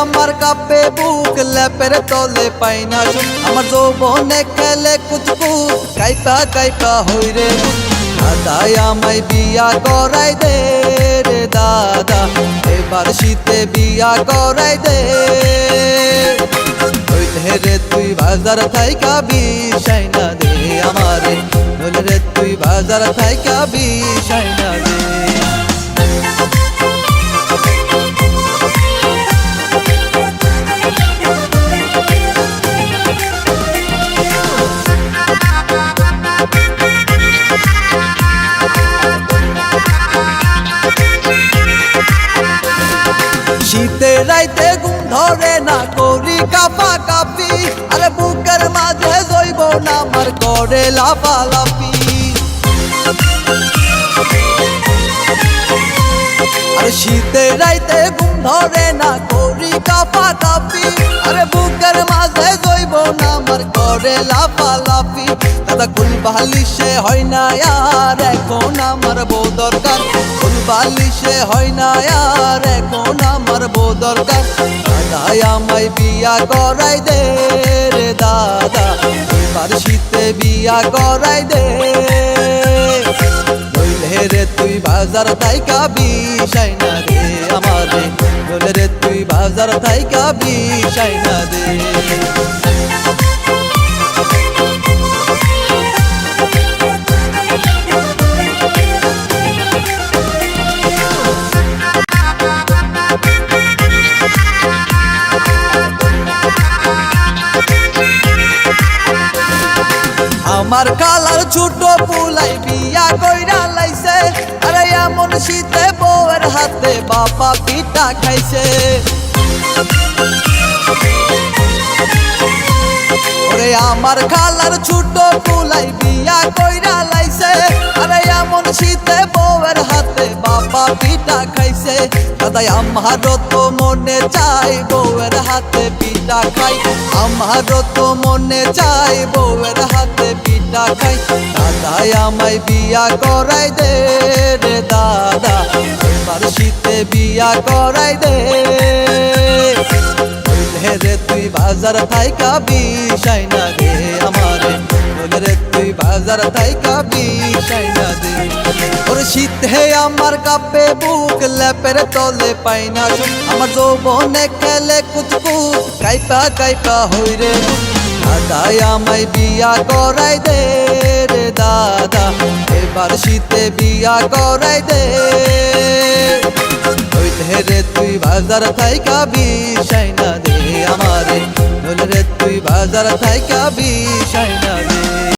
আমার কাপে বুক ল্যাপের তলে পাই না আমার যৌবনে খেলে কুচকুচ কাইপা কাইপা হই রে দাদাই আমায় বিয়া করাই দে রে দাদা, এবার শীতে বিয়া করাই দে। রে, তুই বাজার থাইকা বিষাই না দে আমারে। রে, তুই বাজার থাইকা বিষাই না দে। শীতে রাইতে ঘুম ধরে না করি কাপা কাপি আরে বুকের মাঝে জৈব না আমার করে লাফালাফি। আরে শীতে রাইতে ঘুম ধরে না করি কাপা কাপি আরে বুকের মাঝে জৈব না আমার করে কুল বালিশে হয় না আর এখন আমার বউ দরকার। কুল বালিশে হয় না আর এখন আমার বউ দরকার। দাদা আমায় বিয়া করাই দে রে দাদা, এবার শীতে বিয়া করাই দে। রে তুই বাজার থাইকা বিষাই না রে আমারে। রে তুই বাজার থাইকা বিষাই না দে। আমার কালার ছোট পুলাই বিয়া কইরা লাইছে। আরে এমন শীতে বউয়ের হাতে বাবা পিঠা খাইছে। ওরে আমার খালার ছোট পুলাই বিয়া কইরা লাইছে। আরে এমন শীতে বউয়ের হাতে বাবা পিঠা খাইছে। দাদা আমারও তো মনে চাই বউয়ের হাতে পিঠা খাই। আমারও তো মনে চাই বউয়ের হাতে পিঠা খাই। দাদা আমায় বিয়া করাই দে রে দাদা, এবার শীতে বিয়া করাই দে। রে, তুই বাজার থাইকা বিষাই না দে আমারে। রে, তুই বাজার থাইকা বিষাই না দে। শীত আমার কাপে বুক ল্যাপের তলে পাই না। আমার যৌবনে খেলে কুচকুচ, কাইপা কাইপা হই রে দাদা আমায় বিয়া করাই দে রে দাদা, এবার শীতে বিয়া করাই দে। রে তুই বাজার থাইকা বিষাই না দে আমারে রে তুই বাজার থাইকা বিষাই না দে।